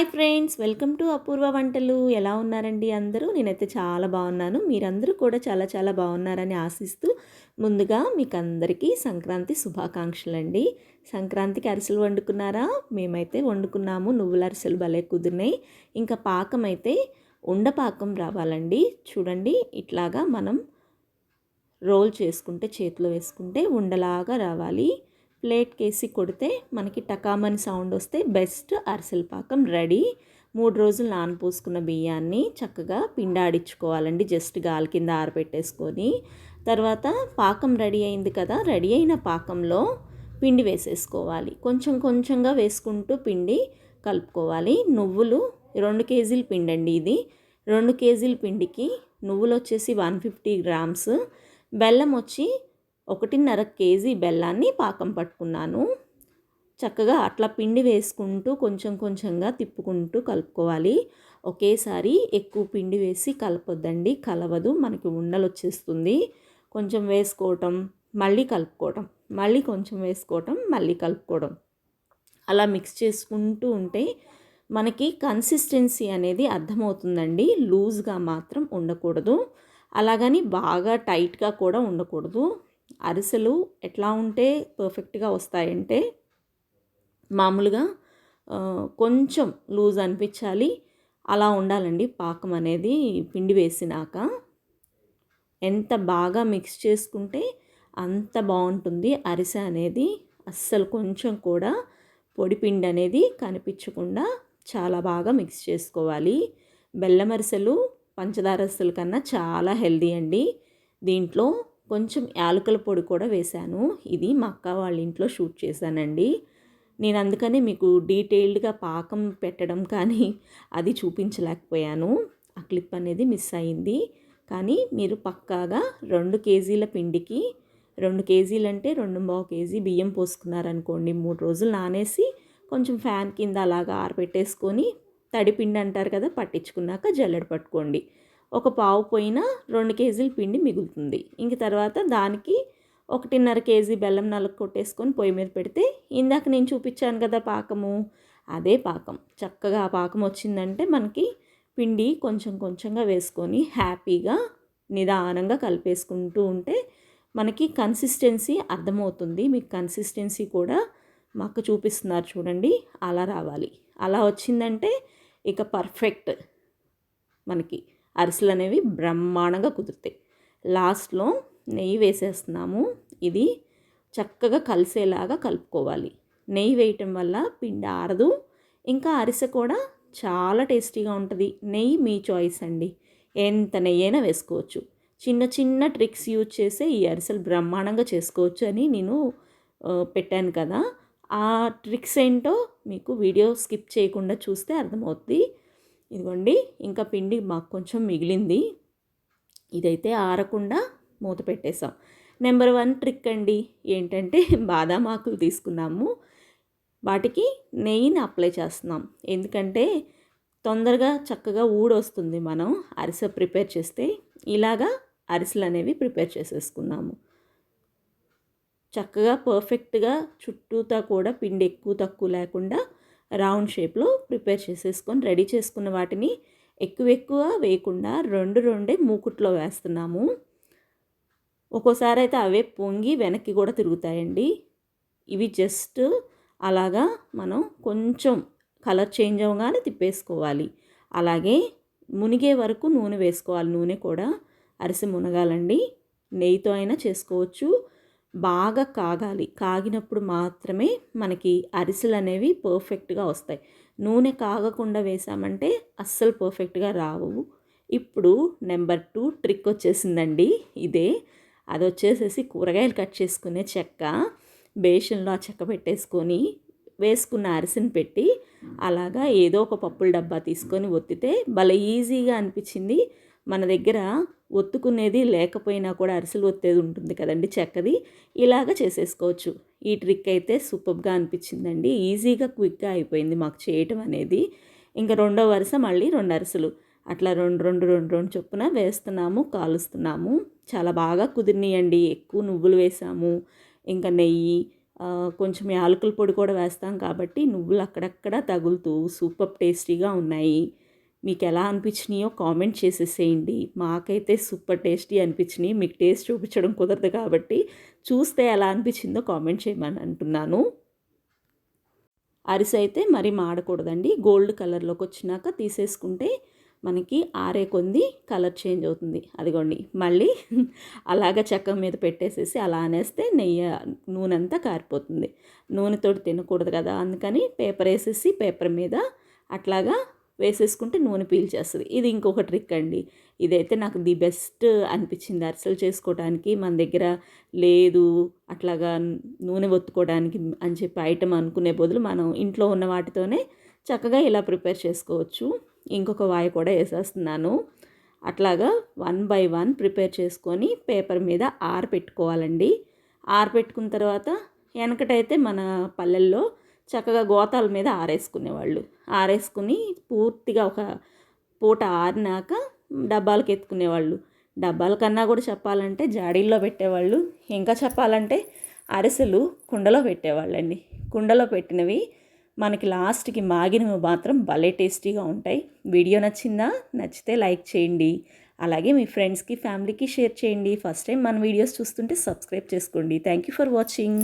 Hi friends welcome to Apoorva వంటలు. ఎలా ఉన్నారండి అందరూ? నేనైతే చాలా బాగున్నాను. మీరందరూ కూడా చాలా చాలా బాగున్నారని ఆశిస్తూ ముందుగా మీకు అందరికీ సంక్రాంతి శుభాకాంక్షలు అండి సంక్రాంతికి అరిసెలు వండుకున్నారా? మేమైతే వండుకున్నాము. నువ్వుల అరిసెలు భలే కుదిరినాయి. ఇంకా పాకం అయితే ఉండపాకం రావాలండి. చూడండి ఇట్లాగా మనం రోల్ చేసుకుంటే చేతిలో వేసుకుంటే ఉండలాగా రావాలి. ప్లేట్ కేసి కొడితే మనకి టకామని సౌండ్ వస్తే బెస్ట్ అరిసెల పాకం రెడీ. మూడు రోజులు నానపోసుకున్న బియ్యాన్ని చక్కగా పిండాడించుకోవాలండి జస్ట్ గాలి కింద ఆరబెట్టేసుకొని. తర్వాత పాకం రెడీ అయింది కదా రెడీ అయిన పాకంలో పిండి వేసేసుకోవాలి. కొంచెం కొంచెంగా వేసుకుంటూ పిండి కలుపుకోవాలి. నువ్వులు రెండు కేజీల పిండి అండి ఇది. రెండు కేజీల పిండికి నువ్వులు వచ్చేసి వన్ ఫిఫ్టీ గ్రామ్స్. బెల్లం వచ్చి ఒకటిన్నర కేజీ బెల్లాన్ని పాకం పట్టుకున్నాను. చక్కగా అట్లా పిండి వేసుకుంటూ కొంచెం కొంచెంగా తిప్పుకుంటూ కలుపుకోవాలి. ఒకేసారి ఎక్కువ పిండి వేసి కలపొద్దండి కలవదు మనకి ఉండలు వచ్చేస్తుంది. కొంచెం వేసుకోవటం మళ్ళీ కలుపుకోవటం మళ్ళీ కొంచెం వేసుకోవటం మళ్ళీ కలుపుకోవడం. అలా మిక్స్ చేసుకుంటూ ఉంటే మనకి కన్సిస్టెన్సీ అనేది అర్థమవుతుందండి. లూజ్గా మాత్రం ఉండకూడదు. అలాగని బాగా టైట్గా కూడా ఉండకూడదు. అరిసెలు ఎట్లా ఉంటే పర్ఫెక్ట్గా వస్తాయంటే మామూలుగా కొంచెం లూజ్ అనిపించాలి. అలా ఉండాలండి. పాకం అనేది పిండి వేసినాక ఎంత బాగా మిక్స్ చేసుకుంటే అంత బాగుంటుంది. అరిసె అనేది అస్సలు కొంచెం కూడా పొడి పిండి అనేది కనిపించకుండా చాలా బాగా మిక్స్ చేసుకోవాలి. బెల్లం అరిసెలు పంచదార అరిసెల కన్నా చాలా హెల్దీ అండి. దీంట్లో కొంచెం యాలకుల పొడి కూడా వేశాను. ఇది మా అక్క వాళ్ళ ఇంట్లో షూట్ చేశానండి. నేను అందుకనే మీకు డీటెయిల్డ్గా పాకం పెట్టడం కానీ అది చూపించలేకపోయాను. ఆ క్లిప్ అనేది మిస్ అయింది. కానీ మీరు పక్కాగా రెండు కేజీల పిండికి రెండు కేజీలు అంటే రెండు బావు కేజీ బియ్యం పోసుకున్నారనుకోండి మూడు రోజులు నానేసి కొంచెం ఫ్యాన్ కింద అలాగా ఆరబెట్టేసుకొని తడిపిండి అంటారు కదా పట్టించుకున్నాక జల్లెడ పట్టుకోండి. ఒక పావు పోయిన రెండు కేజీల పిండి మిగులుతుంది. ఇంక తర్వాత దానికి ఒకటిన్నర కేజీ బెల్లం నలక కొట్టేసుకొని పొయ్యి మీద పెడితే ఇందాక నేను చూపించాను కదా పాకము అదే పాకం. చక్కగా ఆ పాకం వచ్చిందంటే మనకి పిండి కొంచెం కొంచెంగా వేసుకొని హ్యాపీగా నిదానంగా కలిపేసుకుంటూ ఉంటే మనకి కన్సిస్టెన్సీ అర్థమవుతుంది. మీకు కన్సిస్టెన్సీ కూడా మాకు చూపిస్తున్నారు చూడండి అలా రావాలి. అలా వచ్చిందంటే ఇక పర్ఫెక్ట్ మనకి. అరిసెలు అనేవి బ్రహ్మాండంగా కుదురుతాయి. లాస్ట్లో నెయ్యి వేసేస్తున్నాము. ఇది చక్కగా కలిసేలాగా కలుపుకోవాలి. నెయ్యి వేయటం వల్ల పిండి ఆరదు. ఇంకా అరిసె కూడా చాలా టేస్టీగా ఉంటుంది. నెయ్యి మీ చాయిస్ అండి. ఎంత నెయ్యి అయినా వేసుకోవచ్చు. చిన్న చిన్న ట్రిక్స్ యూజ్ చేసే ఈ అరిసెలు బ్రహ్మాండంగా చేసుకోవచ్చు అని నేను పెట్టాను కదా. ఆ ట్రిక్స్ ఏంటో మీకు వీడియో స్కిప్ చేయకుండా చూస్తే అర్థమవుతుంది ఇదిగోండి ఇంకా పిండి మాకు కొంచెం మిగిలింది. ఇదైతే ఆరకుండా మూత పెట్టేసాం నెంబర్ వన్ ట్రిక్ అండి ఏంటంటే బాదాం ఆకులు తీసుకున్నాము. వాటికి నెయ్యిని అప్లై చేస్తున్నాం. ఎందుకంటే తొందరగా చక్కగా ఊడొస్తుంది మనం అరిసె ప్రిపేర్ చేస్తే. ఇలాగా అరిసెలు అనేవి ప్రిపేర్ చేసేసుకున్నాము. చక్కగా పర్ఫెక్ట్గా చుట్టూతా కూడా పిండి ఎక్కువ తక్కువ లేకుండా రౌండ్ షేప్లో ప్రిపేర్ చేసేసుకొని రెడీ చేసుకున్న వాటిని ఎక్కువ ఎక్కువ వేయకుండా రెండు రెండే మూకుట్లో వేస్తున్నాము. ఒక్కోసారి అయితే అవే పొంగి వెనక్కి కూడా తిరుగుతాయండి. ఇవి జస్ట్ అలాగా మనం కొంచెం కలర్ చేంజ్ అవ్వగానే తిప్పేసుకోవాలి. అలాగే మునిగే వరకు నూనె వేసుకోవాలి. నూనె కూడా అరిసి మునగాలండి. నెయ్యితో అయినా చేసుకోవచ్చు. బాగా కాగాలి. కాగినప్పుడు మాత్రమే మనకి అరిసెలు అనేవి పర్ఫెక్ట్గా వస్తాయి. నూనె కాగకుండా వేసామంటే అస్సలు పర్ఫెక్ట్గా రావు. ఇప్పుడు నెంబర్ టూ ట్రిక్ వచ్చేసిందండి ఇదే. అది వచ్చేసేసి కూరగాయలు కట్ చేసుకునే చెక్క బేషన్లో ఆ చెక్క పెట్టేసుకొని వేసుకున్న అరిసిని పెట్టి అలాగా ఏదో ఒక పప్పుల డబ్బా తీసుకొని ఒత్తితే భలే ఈజీగా అనిపించింది. మన దగ్గర ఒత్తుకునేది లేకపోయినా కూడా అరిసెలు ఒత్తేది ఉంటుంది కదండి చెక్కది. ఇలాగ చేసేసుకోవచ్చు. ఈ ట్రిక్ అయితే సూపర్గా అనిపించిందండి. ఈజీగా క్విక్గా అయిపోయింది మాకు చేయటం అనేది. ఇంకా రెండో వరుస మళ్ళీ రెండు అరిసెలు. అట్లా రెండు రెండు రెండు రెండు చొప్పున వేస్తున్నాము కాలుస్తున్నాము. చాలా బాగా కుదిరినాయండి. ఎక్కువ నువ్వులు వేసాము. ఇంకా నెయ్యి కొంచెం యాలకుల పొడి కూడా వేస్తాం కాబట్టి నువ్వులు అక్కడక్కడ తగులుతూ సూపర్ టేస్టీగా ఉన్నాయి. మీకు ఎలా అనిపించినాయో కామెంట్ చేసేసేయండి. మాకైతే సూపర్ టేస్టీ అనిపించినాయి. మీకు టేస్ట్ చూపించడం కుదరదు కాబట్టి చూస్తే ఎలా అనిపించిందో కామెంట్ చేయమని అంటున్నాను. అరిసె అయితే మరి మాడకూడదండి. గోల్డ్ కలర్లోకి వచ్చినాక తీసేసుకుంటే మనకి ఆరే కొంది కలర్ చేంజ్ అవుతుంది. అదిగోండి. మళ్ళీ అలాగ చెక్క మీద పెట్టేసేసి అలా అనేస్తే నెయ్యి నూనె అంతా కారిపోతుంది. నూనెతోటి తినకూడదు కదా. అందుకని పేపర్ వేసేసి పేపర్ మీద అట్లాగా వేసేసుకుంటే నూనె పీల్చేస్తుంది ఇది ఇంకొక ట్రిక్ అండి. ఇదైతే నాకు ది బెస్ట్ అనిపించింది అరిసెలు చేసుకోవడానికి మన దగ్గర లేదు అట్లాగా నూనె ఒత్తుకోవడానికి అని చెప్పి ఐటమ్ అనుకునే బదులు మనం ఇంట్లో ఉన్న వాటితోనే చక్కగా ఇలా ప్రిపేర్ చేసుకోవచ్చు. ఇంకొక వాయి కూడా వేసేస్తున్నాను. అట్లాగా వన్ బై వన్ ప్రిపేర్ చేసుకొని పేపర్ మీద ఆరబెట్టుకోవాలండి ఆరపెట్టుకున్న తర్వాత వెనకటైతే మన పల్లెల్లో చక్కగా గోతాల మీద ఆరేసుకునేవాళ్ళు. ఆరేసుకుని పూర్తిగా ఒక పూట ఆరినాక డబ్బాలకు ఎత్తుకునేవాళ్ళు. డబ్బాల కన్నా కూడా చెప్పాలంటే జాడీల్లో పెట్టేవాళ్ళు. ఇంకా చెప్పాలంటే అరిసెలు కుండలో పెట్టేవాళ్ళండి. కుండలో పెట్టినవి మనకి లాస్ట్కి మాగినవి మాత్రం భలే టేస్టీగా ఉంటాయి. వీడియో నచ్చిందా? నచ్చితే లైక్ చేయండి. అలాగే మీ ఫ్రెండ్స్కి ఫ్యామిలీకి షేర్ చేయండి. ఫస్ట్ టైం మన వీడియోస్ చూస్తుంటే సబ్స్క్రైబ్ చేసుకోండి. Thank you for watching.